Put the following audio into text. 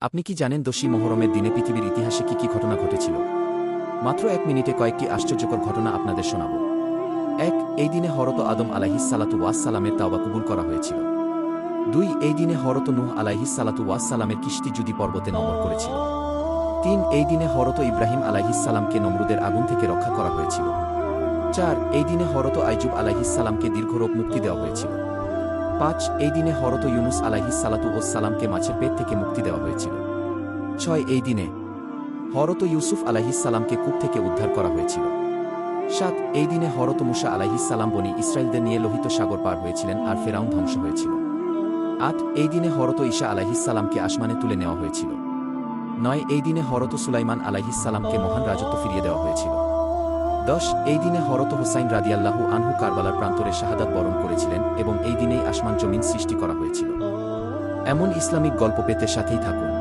আপনি কি জানেন দোষী মোহরমের দিনে পৃথিবীর ইতিহাসে কি কি ঘটনা ঘটেছিল? মাত্র এক মিনিটে কয়েকটি আশ্চর্যকর ঘটনা আপনাদের শোনাব। এক, এই দিনে হরত আদম আলাহিস সালাতু ওয়াসালামের তাওবা কবুল করা হয়েছিল। দুই, এই দিনে হরত নূহ আলাহিস সালাতু ওয়াসালামের কিস্তি জুদি পর্বতে নমর করেছিল। তিন, এই দিনে হরত ইব্রাহিম আলাহিস সালামকে নমরুদের আগুন থেকে রক্ষা করা হয়েছিল। চার, এই দিনে হরত আইজুব আলাহিস সালামকে দীর্ঘরোগ মুক্তি দেওয়া হয়েছিল। পাঁচ, এই দিনে হরত ইউনুস আলাহিস সালাতু ও সালামকে মাছের পেট থেকে মুক্তি দেওয়া হয়েছিল। ছয়, এই দিনে হরত ইউসুফ সালামকে কূপ থেকে উদ্ধার করা হয়েছিল। সাত, এই দিনে হরত মুসা সালাম বনি ইসরায়েলদের নিয়ে লোহিত সাগর পার হয়েছিলেন আর ফেরাউন ধ্বংস হয়েছিল। আট, এই দিনে হরত ঈশা সালামকে আসমানে তুলে নেওয়া হয়েছিল। নয়, এই দিনে হরত সুলাইমান সালামকে মহান রাজত্ব ফিরিয়ে দেওয়া হয়েছিল। দশ, এই দিনে হরত হুসাইন রাদিয়াল্লাহু আনহু কারবালার প্রান্তরে শাহাদাত বরণ করেছিলেন এবং এই দিনেই আসমান জমিন সৃষ্টি করা হয়েছিল। এমন ইসলামিক গল্প পেতে সাথেই থাকুন।